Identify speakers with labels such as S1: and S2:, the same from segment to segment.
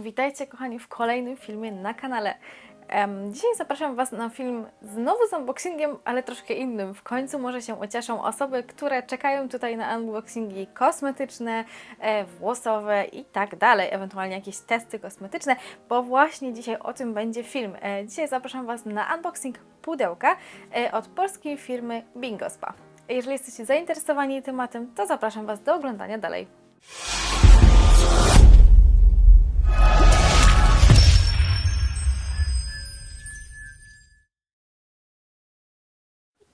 S1: Witajcie kochani w kolejnym filmie na kanale. Dzisiaj zapraszam Was na film znowu z unboxingiem, ale troszkę innym. W końcu może się ucieszą osoby, które czekają tutaj na unboxingi kosmetyczne, e, włosowe i tak dalej, ewentualnie jakieś testy kosmetyczne, bo właśnie dzisiaj o tym będzie film. E, dzisiaj zapraszam Was na unboxing pudełka e, od polskiej firmy Bingo Spa. Jeżeli jesteście zainteresowani tematem, to zapraszam Was do oglądania dalej.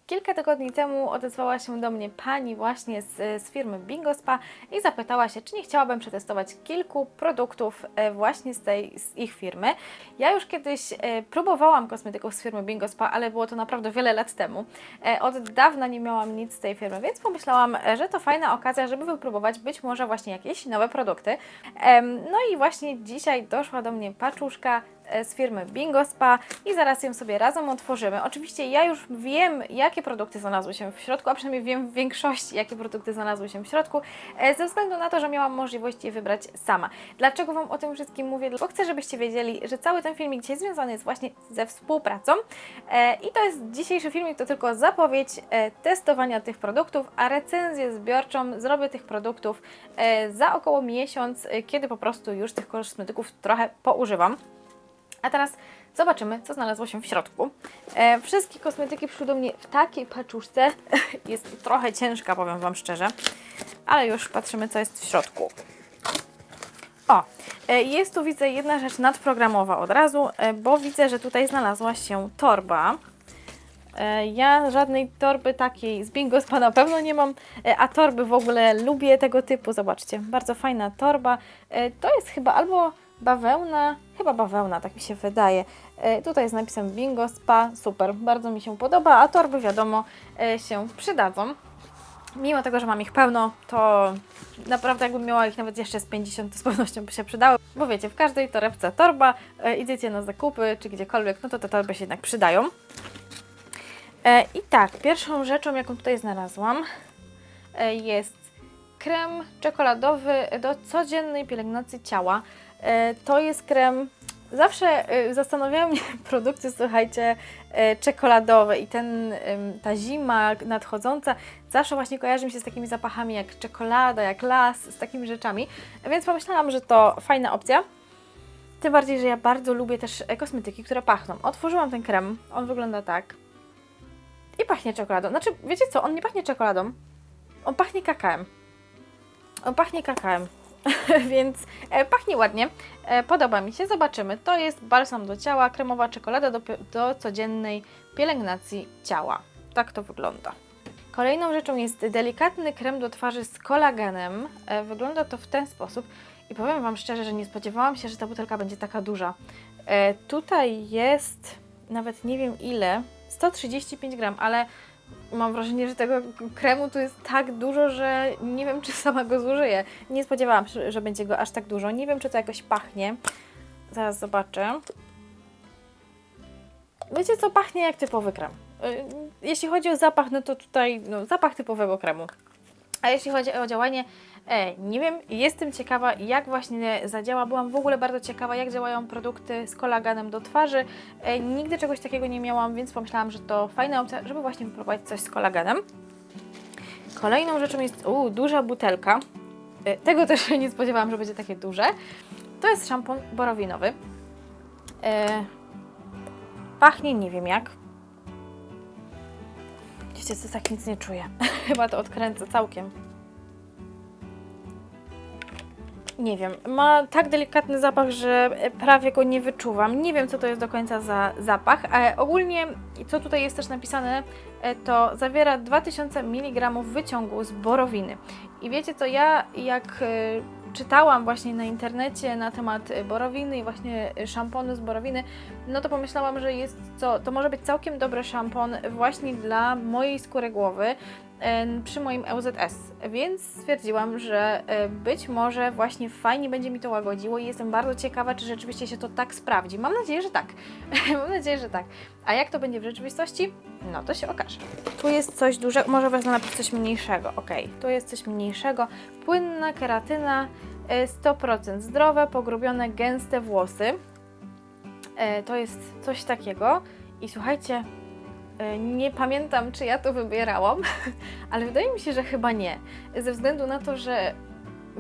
S1: Kilka tygodni temu odezwała się do mnie pani właśnie z, z firmy Bingo Spa i zapytała się, czy nie chciałabym przetestować kilku produktów e, właśnie z tej z ich firmy. Ja już kiedyś e, próbowałam kosmetyków z firmy Bingo Spa, ale było to naprawdę wiele lat temu. E, Od dawna nie miałam nic z tej firmy, więc pomyślałam, że to fajna okazja, żeby wypróbować być może właśnie jakieś nowe produkty. No i właśnie dzisiaj doszła do mnie paczuszka z firmy Bingo Spa i zaraz ją sobie razem otworzymy. Oczywiście ja już wiem, jakie produkty znalazły się w środku, a przynajmniej wiem w większości, jakie produkty znalazły się w środku, e, ze względu na to, że miałam możliwość je wybrać sama. Dlaczego Wam o tym wszystkim mówię? Bo chcę, żebyście wiedzieli, że cały ten filmik dzisiaj związany jest właśnie ze współpracą e, i to jest dzisiejszy filmik, to tylko zapowiedź e, testowania tych produktów, a recenzję zbiorczą zrobię tych produktów e, za około miesiąc, e, kiedy po prostu już tych kosmetyków trochę poużywam. A teraz zobaczymy, co znalazło się w środku. E, wszystkie kosmetyki przyszły do mnie w takiej paczuszce. Jest trochę ciężka, powiem Wam szczerze, ale już patrzymy, co jest w środku. O, e, jest tu widzę jedna rzecz nadprogramowa od razu, e, bo widzę, że tutaj znalazła się torba. E, Ja żadnej torby takiej z Bingo Spa na pewno nie mam, e, a torby w ogóle lubię tego typu. Zobaczcie, bardzo fajna torba. E, To jest chyba albo bawełna, chyba bawełna, tak mi się wydaje. E, Tutaj jest napisem Bingo Spa, super, bardzo mi się podoba, a torby wiadomo e, się przydadzą. Mimo tego, że mam ich pełno, to naprawdę jakbym miała ich nawet jeszcze z 50, to z pewnością by się przydały. Bo wiecie, w każdej torebce torba, e, idziecie na zakupy czy gdziekolwiek, no to te torby się jednak przydają. I tak, pierwszą rzeczą, jaką tutaj znalazłam, jest krem czekoladowy do codziennej pielęgnacji ciała. E, To jest krem. Zawsze e, zastanawiają mnie produkty, słuchajcie, e, czekoladowe i ten, ta zima nadchodząca zawsze właśnie kojarzy mi się z takimi zapachami jak czekolada, jak las, z takimi rzeczami. Więc pomyślałam, że to fajna opcja. Tym bardziej, że ja bardzo lubię też kosmetyki, które pachną. Otworzyłam ten krem, on wygląda tak. I pachnie czekoladą. Znaczy, wiecie co, on nie pachnie czekoladą. On pachnie kakałem. On pachnie kakałem. Więc e, pachnie ładnie. E, podoba mi się. Zobaczymy. To jest balsam do ciała, kremowa czekolada do, do codziennej pielęgnacji ciała. Tak to wygląda. Kolejną rzeczą jest delikatny krem do twarzy z kolagenem. E, wygląda to w ten sposób. I powiem Wam szczerze, że nie spodziewałam się, że ta butelka będzie taka duża. Tutaj jest nawet nie wiem ile, 135 gram, ale mam wrażenie, że tego kremu tu jest tak dużo, że nie wiem, czy sama go zużyję. Nie spodziewałam się, że będzie go aż tak dużo. Nie wiem, czy to jakoś pachnie. Zaraz zobaczę. Wiecie co, pachnie jak typowy krem. Y, Jeśli chodzi o zapach, no to tutaj no, zapach typowego kremu. A jeśli chodzi o działanie, nie wiem, jestem ciekawa jak właśnie zadziała. Byłam w ogóle bardzo ciekawa jak działają produkty z kolagenem do twarzy. E, nigdy czegoś takiego nie miałam, więc pomyślałam, że to fajna opcja, żeby właśnie wypróbować coś z kolagenem. Kolejną rzeczą jest u, duża butelka. E, tego też się nie spodziewałam, że będzie takie duże. To jest szampon borowinowy. E, pachnie nie wiem jak. Wiecie co, tak nic nie czuję. Chyba to odkręcę całkiem. Nie wiem, ma tak delikatny zapach, że prawie go nie wyczuwam. Nie wiem, co to jest do końca za zapach. E, ogólnie, co tutaj jest też napisane, e, to zawiera 2000 mg wyciągu z borowiny. I wiecie co, ja jak e, czytałam właśnie na internecie na temat e, borowiny i właśnie e, szamponu z borowiny, no to pomyślałam, że jest co, to może być całkiem dobry szampon właśnie dla mojej skóry głowy em, przy moim EUZS, więc stwierdziłam, że być może właśnie fajnie będzie mi to łagodziło i jestem bardzo ciekawa, czy rzeczywiście się to tak sprawdzi. Mam nadzieję, że tak. Mam nadzieję, że tak. A jak to będzie w rzeczywistości? No to się okaże. Tu jest coś dużego, może wezmę najpierw coś mniejszego. Ok, tu jest coś mniejszego. Płynna keratyna E, 100% zdrowe, pogrubione, gęste włosy. E, To jest coś takiego. I słuchajcie, e, nie pamiętam, czy ja to wybierałam, ale wydaje mi się, że chyba nie. Ze względu na to, że,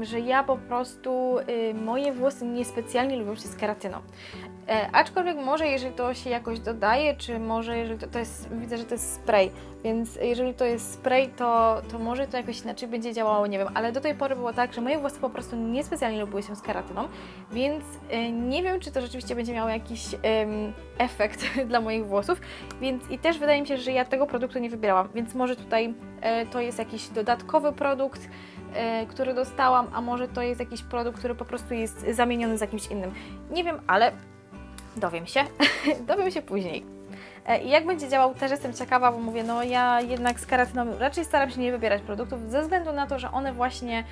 S1: że ja po prostu, y, moje włosy niespecjalnie lubią się z keratyną. E, aczkolwiek może jeżeli to się jakoś dodaje, czy może jeżeli to, to jest, widzę, że to jest spray, więc jeżeli to jest spray, to, to może to jakoś inaczej będzie działało, nie wiem, ale do tej pory było tak, że moje włosy po prostu niespecjalnie lubiły się z keratyną, więc e, nie wiem, czy to rzeczywiście będzie miało jakiś em, efekt dla moich włosów, więc i też wydaje mi się, że ja tego produktu nie wybierałam, więc może tutaj e, to jest jakiś dodatkowy produkt, e, który dostałam, a może to jest jakiś produkt, który po prostu jest zamieniony z jakimś innym. Nie wiem, ale Dowiem się. Dowiem się później. E, I jak będzie działał, też jestem ciekawa, bo mówię, no ja jednak z keratyną raczej staram się nie wybierać produktów ze względu na to, że one właśnie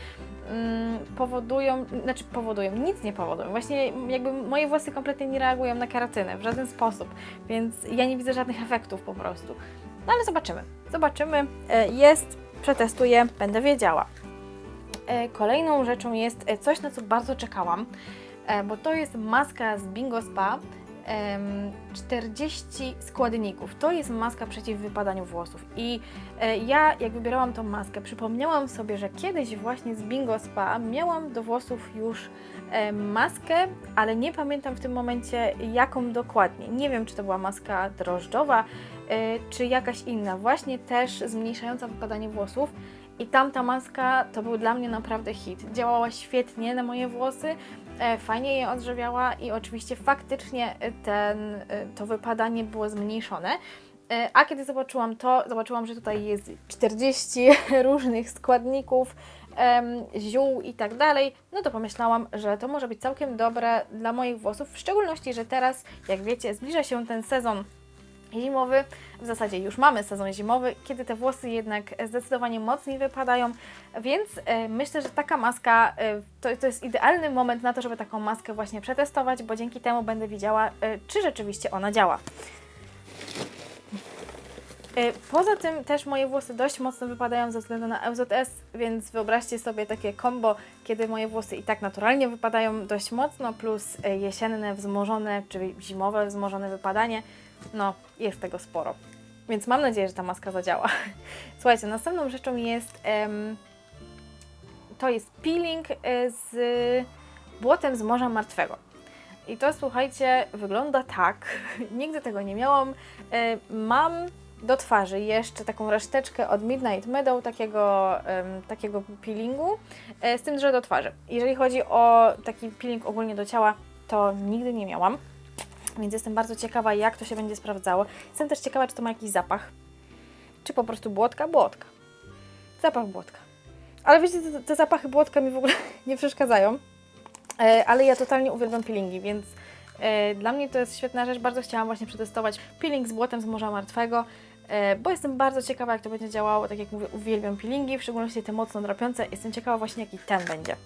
S1: mm, powodują, znaczy powodują, nic nie powodują. Właśnie jakby moje włosy kompletnie nie reagują na keratynę w żaden sposób, więc ja nie widzę żadnych efektów po prostu. No ale zobaczymy. Zobaczymy. E, Jest, przetestuję, będę wiedziała. E, Kolejną rzeczą jest coś, na co bardzo czekałam, bo to jest maska z Bingo Spa. em, 40 składników. To jest maska przeciw wypadaniu włosów. I e, ja, jak wybierałam tą maskę, przypomniałam sobie, że kiedyś właśnie z Bingo Spa miałam do włosów już e, maskę, ale nie pamiętam w tym momencie jaką dokładnie. Nie wiem, czy to była maska drożdżowa, e, czy jakaś inna, właśnie też zmniejszająca wypadanie włosów. I tamta maska to był dla mnie naprawdę hit. Działała świetnie na moje włosy, e, fajnie je odżywiała i oczywiście faktycznie e, ten, e, to wypadanie było zmniejszone. E, A kiedy zobaczyłam to, zobaczyłam, że tutaj jest 40 różnych składników, ziół i tak dalej, no to pomyślałam, że to może być całkiem dobre dla moich włosów, w szczególności, że teraz, jak wiecie, zbliża się ten sezon zimowy, w zasadzie już mamy sezon zimowy, kiedy te włosy jednak zdecydowanie mocniej wypadają, więc e, myślę, że taka maska e, to, to jest idealny moment na to, żeby taką maskę właśnie przetestować, bo dzięki temu będę widziała, e, czy rzeczywiście ona działa. Poza tym też moje włosy dość mocno wypadają ze względu na LZS, więc wyobraźcie sobie takie kombo, kiedy moje włosy i tak naturalnie wypadają dość mocno, plus jesienne, wzmożone, czyli zimowe, wzmożone wypadanie. No, jest tego sporo. Więc mam nadzieję, że ta maska zadziała. Słuchajcie, następną rzeczą jest em, to jest peeling e, z błotem z Morza Martwego. I to słuchajcie, wygląda tak. Nigdy tego nie miałam. E, Mam do twarzy jeszcze taką reszteczkę od Midnight Meadow, takiego, takiego peelingu, e, z tym, że do twarzy. Jeżeli chodzi o taki peeling ogólnie do ciała, to nigdy nie miałam. Więc jestem bardzo ciekawa, jak to się będzie sprawdzało. Jestem też ciekawa, czy to ma jakiś zapach. Czy po prostu błotka? Błotka. Zapach błotka. Ale wiecie, te, te zapachy błotka mi w ogóle nie przeszkadzają. E, ale ja totalnie uwielbiam peelingi, więc e, dla mnie to jest świetna rzecz. Bardzo chciałam właśnie przetestować peeling z błotem z Morza Martwego, e, bo jestem bardzo ciekawa, jak to będzie działało. Tak jak mówię, uwielbiam peelingi, w szczególności te mocno drapiące. Jestem ciekawa właśnie, jaki ten będzie.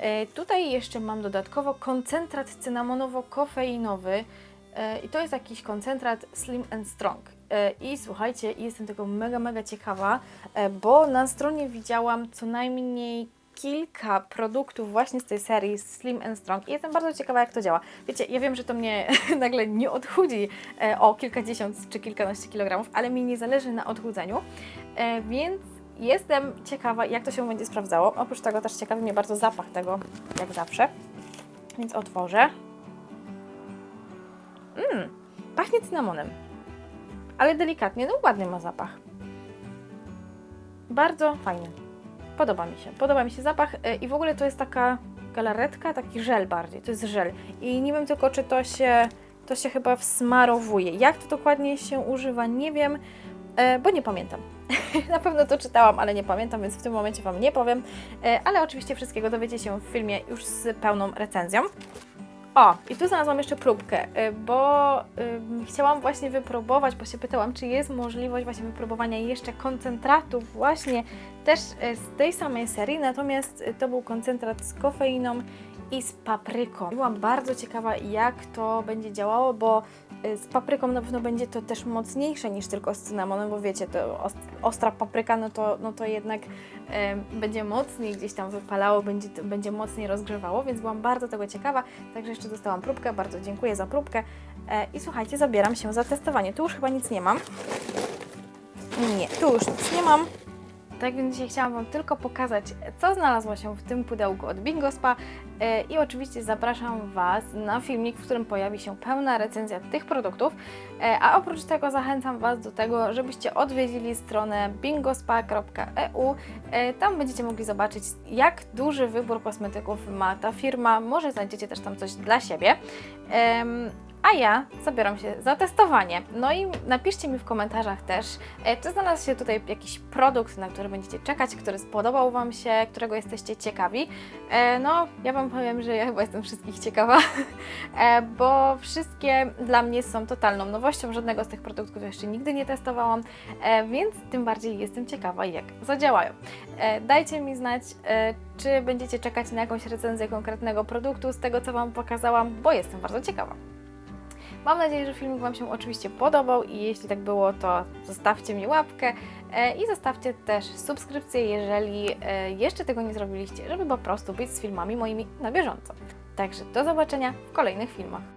S1: E, tutaj jeszcze mam dodatkowo koncentrat cynamonowo-kofeinowy. E, I to jest jakiś koncentrat Slim and Strong. E, I słuchajcie, jestem tego mega, mega ciekawa, e, bo na stronie widziałam co najmniej kilka produktów właśnie z tej serii Slim and Strong i jestem bardzo ciekawa, jak to działa. Wiecie, ja wiem, że to mnie nagle nie odchudzi o kilkadziesiąt czy kilkanaście kilogramów, ale mi nie zależy na odchudzeniu, więc jestem ciekawa, jak to się będzie sprawdzało. Oprócz tego też ciekawi mnie bardzo zapach tego, jak zawsze. Więc otworzę. Mmm, pachnie cynamonem. Ale delikatnie, no ładny ma zapach. Bardzo fajny. Podoba mi się. Podoba mi się zapach y, i w ogóle to jest taka galaretka, taki żel bardziej. To jest żel. I nie wiem tylko, czy to się, to się chyba wsmarowuje. Jak to dokładnie się używa, nie wiem, e, bo nie pamiętam. Na pewno to czytałam, ale nie pamiętam, więc w tym momencie Wam nie powiem. E, Ale oczywiście wszystkiego dowiecie się w filmie już z pełną recenzją. O, i tu znalazłam jeszcze próbkę, y, bo ym, chciałam właśnie wypróbować, bo się pytałam, czy jest możliwość właśnie wypróbowania jeszcze koncentratów właśnie też y, z tej samej serii, natomiast y, to był koncentrat z kofeiną i z papryką. Byłam bardzo ciekawa, jak to będzie działało, bo y, z papryką na pewno będzie to też mocniejsze niż tylko z cynamonem, bo wiecie, to os- ostra papryka, no to, no to jednak będzie mocniej gdzieś tam wypalało, będzie, będzie mocniej rozgrzewało, więc byłam bardzo tego ciekawa. Także jeszcze dostałam próbkę, bardzo dziękuję za próbkę. E, I słuchajcie, zabieram się za testowanie. Tu już chyba nic nie mam. Nie, tu już nic nie mam. Tak więc dzisiaj chciałam Wam tylko pokazać, co znalazło się w tym pudełku od Bingo Spa E, i oczywiście zapraszam Was na filmik, w którym pojawi się pełna recenzja tych produktów, E, a oprócz tego zachęcam Was do tego, żebyście odwiedzili stronę bingospa.eu. E, Tam będziecie mogli zobaczyć, jak duży wybór kosmetyków ma ta firma. Może znajdziecie też tam coś dla siebie. A ja zabieram się za testowanie. No i napiszcie mi w komentarzach też, e, czy znalazł się tutaj jakiś produkt, na który będziecie czekać, który spodobał Wam się, którego jesteście ciekawi. E, No, ja Wam powiem, że ja chyba jestem wszystkich ciekawa, e, bo wszystkie dla mnie są totalną nowością. Żadnego z tych produktów jeszcze nigdy nie testowałam, więc tym bardziej jestem ciekawa, jak zadziałają. Dajcie mi znać, czy będziecie czekać na jakąś recenzję konkretnego produktu z tego, co Wam pokazałam, bo jestem bardzo ciekawa. Mam nadzieję, że filmik Wam się oczywiście podobał i jeśli tak było, to zostawcie mi łapkę e, i zostawcie też subskrypcję, jeżeli e, jeszcze tego nie zrobiliście, żeby po prostu być z filmami moimi na bieżąco. Także do zobaczenia w kolejnych filmach.